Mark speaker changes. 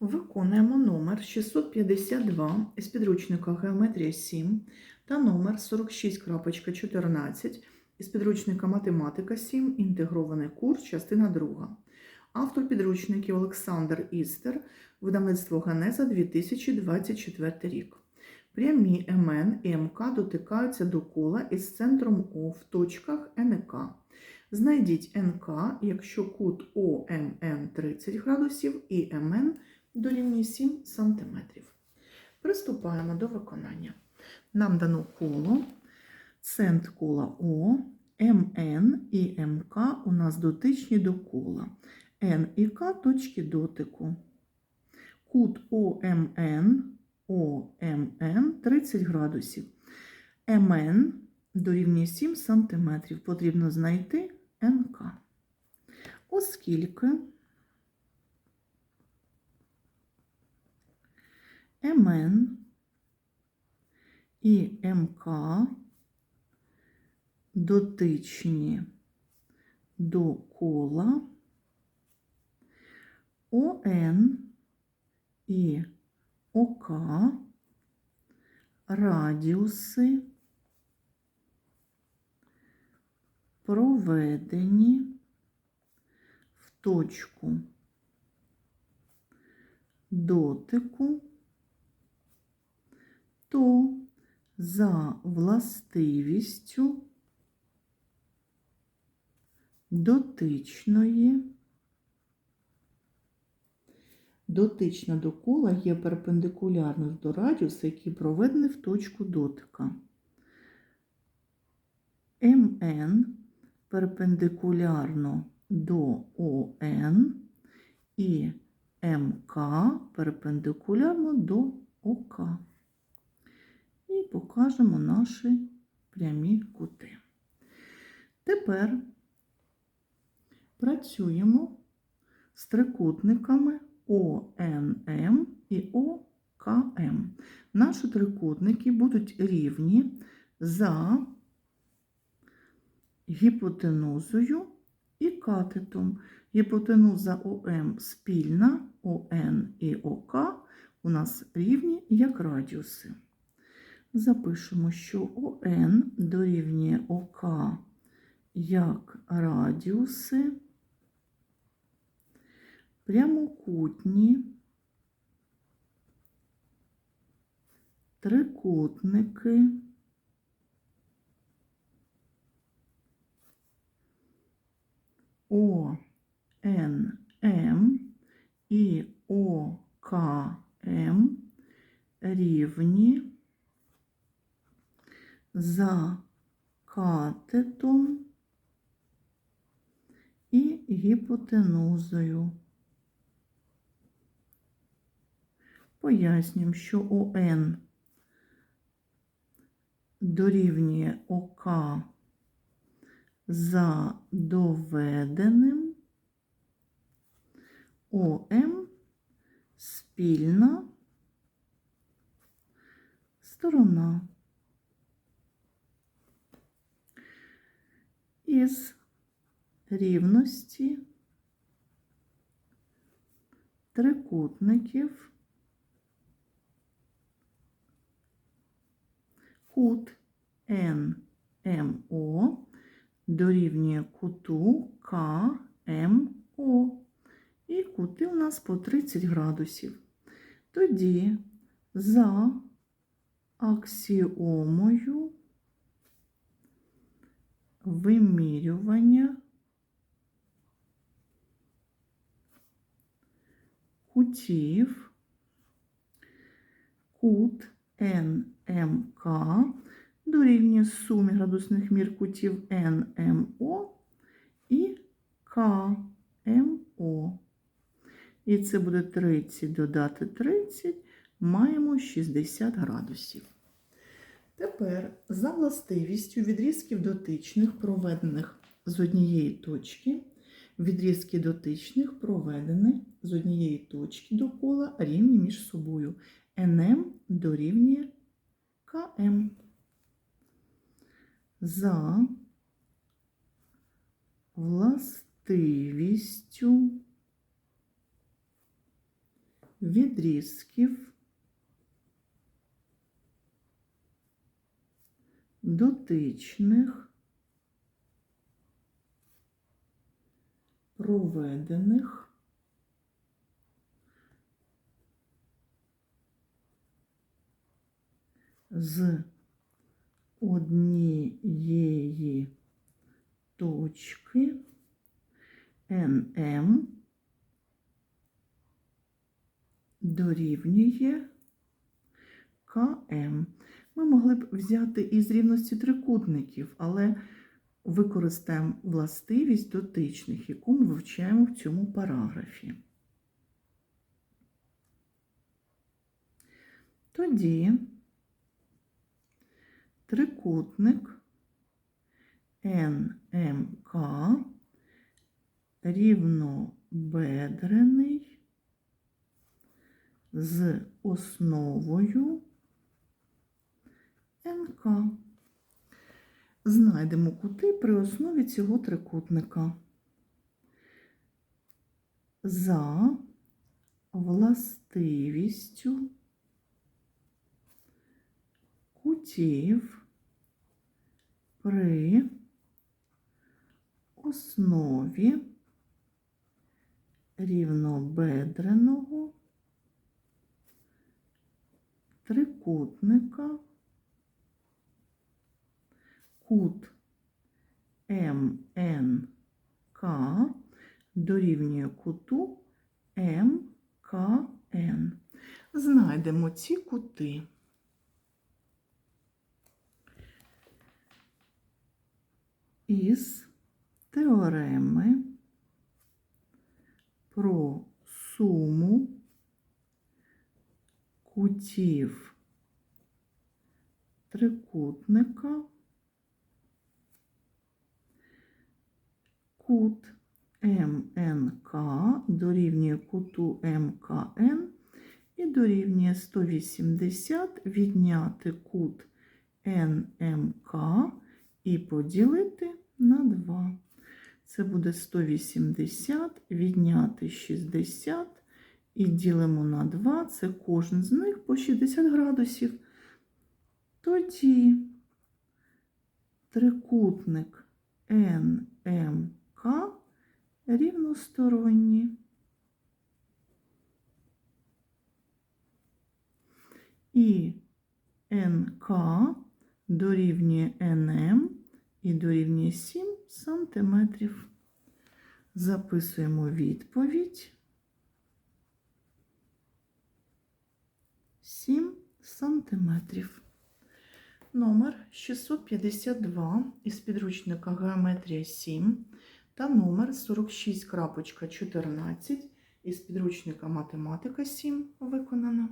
Speaker 1: Виконуємо номер 652 із підручника Геометрія 7 та номер 46.14 із підручника Математика 7, інтегрований курс, частина 2. Автор підручників Олександр Істер, видавництво Генеза 2024 рік. Прямі МН і МК дотикаються до кола із центром О в точках НК. Знайдіть НК, якщо кут ОМН 30 градусів і МН дорівнює 7 см. Приступаємо до виконання. Нам дано коло, центр кола О, МН і МК у нас дотичні до кола. Н і К точки дотику. Кут ОМН, ОМН 30 градусів. МН дорівнює 7 см. Потрібно знайти НК. Оскільки МН і МК дотичні до кола, ОН і ОК радіуси проведені в точку дотику, то за властивістю дотичної дотична до кола є перпендикулярною до радіуса, який проведений в точку дотика. МН перпендикулярно до ОН і МК перпендикулярно до ОК. Покажемо наші прямі кути. Тепер працюємо з трикутниками ОНМ і ОКМ. Наші трикутники будуть рівні за гіпотенузою і катетом. Гіпотенуза ОМ спільна, ОН і ОК у нас рівні як радіуси. Запишемо, що ОН дорівнює ОК як радіуси, прямокутні, трикутники. ОНМ і ОКМ рівні за катетом і гіпотенузою. Пояснюємо, що ОН дорівнює ОК за доведеним ОМ спільна сторона. Із рівності трикутників кут НМО дорівнює куту КМО. І кути у нас по 30 градусів. Тоді за аксіомою вимірювання кутів кут НМК дорівнює сумі градусних мір кутів НМО і КМО. І це буде 30 додати 30, маємо 60 градусів. Тепер за властивістю відрізків дотичних, проведених з однієї точки, відрізки дотичних проведені з однієї точки до кола рівні між собою. НМ дорівнює КМ. За властивістю відрізків дотичних проведених з однієї точки НМ дорівнює КМ. Ми могли б взяти із рівності трикутників, але використаємо властивість дотичних, яку ми вивчаємо в цьому параграфі. Тоді трикутник НМК рівнобедрений з основою НК. Знайдемо кути при основі цього трикутника. За властивістю кутів при основі рівнобедреного трикутника кут МНК дорівнює куту МКН. Знайдемо ці кути. Із теореми про суму кутів трикутника кут МНК дорівнює куту МКН і дорівнює 180 відняти кут НМК і поділити на 2. Це буде 180 відняти 60 і ділимо на 2. Це кожен з них по 60 градусів. Тоді трикутник НМК рівносторонні. І НК дорівнює НМ і дорівнює 7 сантиметрів. Записуємо відповідь. 7 сантиметрів. Номер 652 із підручника Геометрія 7 та номер 46.14 із підручника Математика 7 виконано.